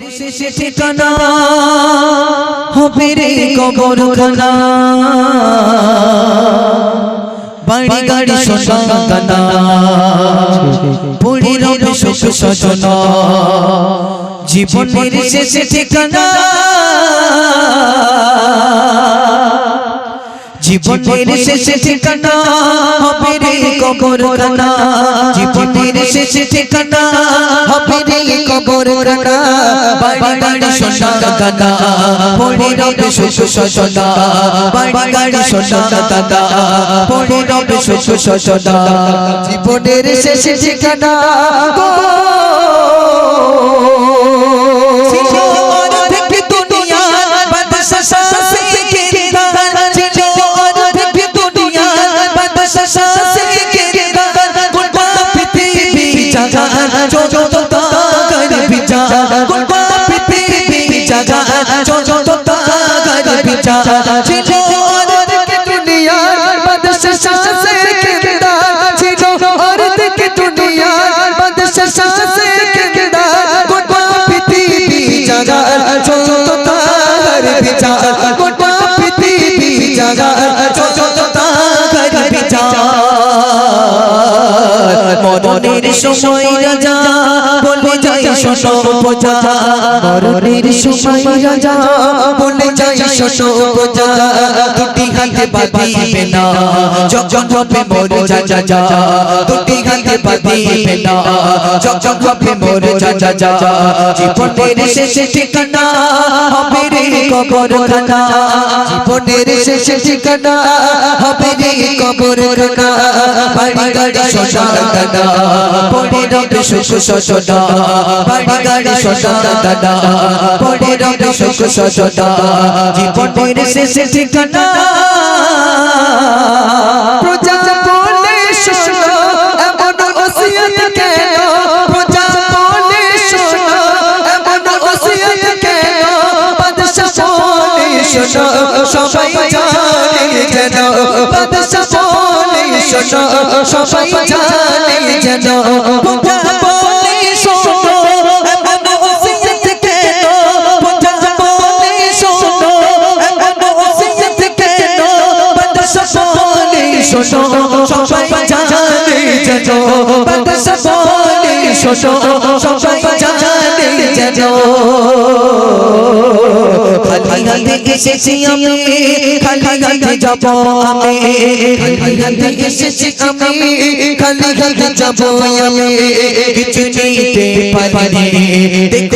শেষে ঠিকানা হবে রে কবর খানা বাড়ি গাড়ি সোনা কানা পড়ে রবে সুখ সজনা জীবনের শেষে ঠিকানা। জীবনের শেষে ঠিকানা হবে রে কবর খানা জীবনের শেষে ঠিকানা হবে রে কবর খানা বাড়ি গাড়ি সোনা কানা পড়ে রবে সুখ সজনা বাড়ি গাড়ি সোনা কানা পড়ে রবে সুখ সজনা জীবনের শেষে ঠিকানা গোটা পৃথিবী জাগা যত তাগর বিচা ছিল অর্ধেক দুনিয়া বাদশা শাসে কিরদার ছিল অর্ধেক দুনিয়া বাদশা শাসে কিরদার গোটা পৃথিবী জাগা যত তাগর বিচা গোটা পৃথিবী জাগা যত তাগর বিচা মরণের সময় রাজা শোনো বোঝা মরণের সময় রাজা বলে যাই শোনো বোঝা হাতে বাঁধিবে না যখন হবে মোর যা যা যা দুটি হাতে বাঁধিবে না যখন হবে মোর যা যা যা জীবনের শেষে ঠিকানা হবে রে কবর খানা জীবনের শেষে ঠিকানা হবে রে কবর খানা বাড়ি গাড়ি সোনা দাদা পড়ে রবে সুখ সজনা বাড়ি গাড়ি সোনা দাদা পড়ে রবে সুখ সজনা জীবনের শেষে ঠিকানা সবাই জানে যেন। বাদশা বলে সবাই জানে যেন। শোনো সবাই জানে যেন। খালি হাতে এসেছি আমি, খালি হাতে যাব আমি। খালি হাতে এসেছি আমি, খালি হাতে যাব আমি। কিছু নিতে পারি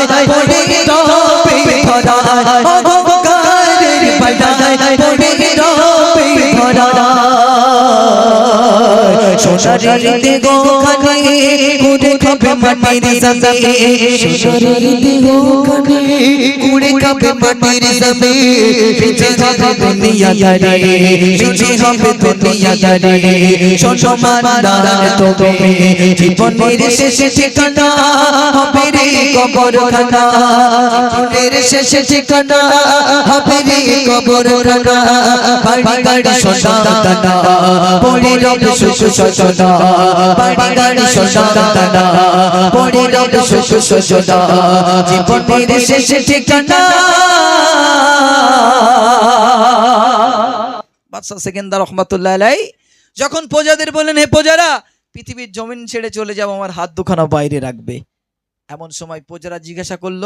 বড়াই পড়ে রবে ধরায় অহংকারের সোনারিতে গো খানে কুড়ে খাবে মাটির জমে সোনারিতে গো খানে কুড়ে খাবে মাটির জমে পিছে হবে দুনিয়া দারে পিছে হবে দুনিয়া দারে শোনো মান্দার তোবে। জীবনের শেষে ঠিকানা হবে রে কবর খানা জীবনের শেষে ঠিকানা হবে রে কবর খানা বাড়ি গাড়ি সোনা দানা। পড়ে রবে সুখ বাদশাহ সেকেন্দার যখন প্রজাদের বললেন, হে প্রজারা, পৃথিবীর জমিন ছেড়ে চলে যাও, আমার হাত দুখানা বাইরে রাখবে। এমন সময় প্রজারা জিজ্ঞাসা করল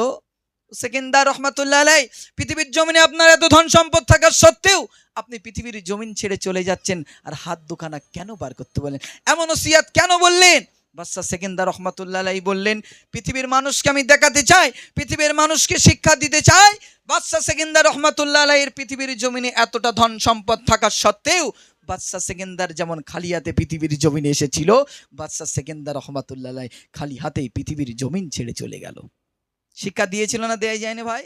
সেকেন্দার রহমাতুল্লাহ আলাই পৃথিবীর জমিনে আপনার এত ধন সম্পদ থাকা সত্ত্বেও আপনি পৃথিবীর জমিন ছেড়ে চলে যাচ্ছেন আর হাত দুখানা কেন বার করতে বলেন এমন ওসিয়াত কেন বললেন? বাদশা সেকেন্দার রহমাতুল্লাহ বললেন, পৃথিবীর মানুষকে আমি দেখাতে চাই, পৃথিবীর মানুষকে শিক্ষা দিতে চাই। বাদশা সেকেন্দার রহমাতুল্লাহ আলাইয়ের পৃথিবীর জমিনে এতটা ধন সম্পদ থাকা সত্ত্বেও বাদশা সেকেন্দার যেমন খালি হাতে পৃথিবীর জমিনে এসেছিল, বাদশা সেকেন্দার রহমাতুল্লাহ খালি হাতেই পৃথিবীর জমিন ছেড়ে চলে গেল। শিক্ষা দিয়েছিল না দেয়া যায়নি ভাই?